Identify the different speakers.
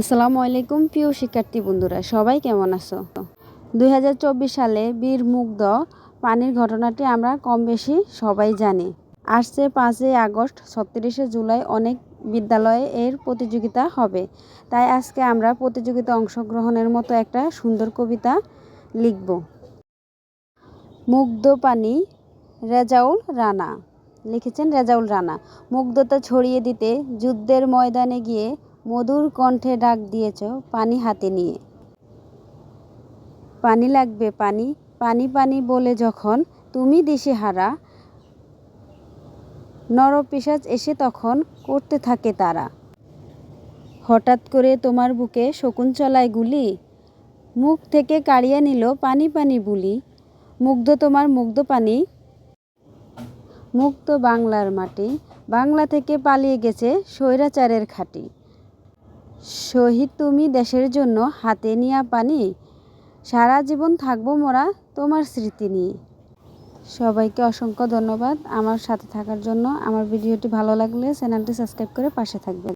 Speaker 1: আসসালামু আলাইকুম, প্রিয় শিক্ষার্থী বন্ধুরা, সবাই কেমন আছো? দু হাজার চব্বিশ সালে বীর মুগ্ধ পানির ঘটনাটি আমরা কম বেশি সবাই জানি। আসছে পাঁচই আগস্ট, ছত্রিশে জুলাই অনেক বিদ্যালয়ে এর প্রতিযোগিতা হবে। তাই আজকে আমরা প্রতিযোগিতা অংশগ্রহণের মতো একটা সুন্দর কবিতা লিখব। মুগ্ধ পানি, রেজাউল রানা, লিখেছেন রেজাউল রানা। মুগ্ধতা ছড়িয়ে দিতে যুদ্ধের ময়দানে গিয়ে মধুর কণ্ঠে ডাক দিয়েছ পানি হাতে নিয়ে। পানি লাগবে, পানি। পানি পানি বলে যখন তুমি দিশেহারা নরপিসাজ এসে তখন করতে থাকে তারা। হঠাৎ করে তোমার বুকে শকুন্তলায় গুলি, মুখ থেকে কাড়িয়ে নিল পানি পানি বুলি। মুগ্ধ তোমার মুগ্ধ পানি, মুক্ত বাংলার মাটি। বাংলা থেকে পালিয়ে গেছে স্বৈরাচারের খাঁটি। শহীদ তুমি দেশের জন্য হাতে নিয়া পানি। সারা জীবন থাকব মোরা তোমার স্মৃতি নিয়ে। সবাইকে অসংখ্য ধন্যবাদ আমার সাথে থাকার জন্য। আমার ভিডিওটি ভালো লাগলে চ্যানেলটি সাবস্ক্রাইব করে পাশে থাকবেন।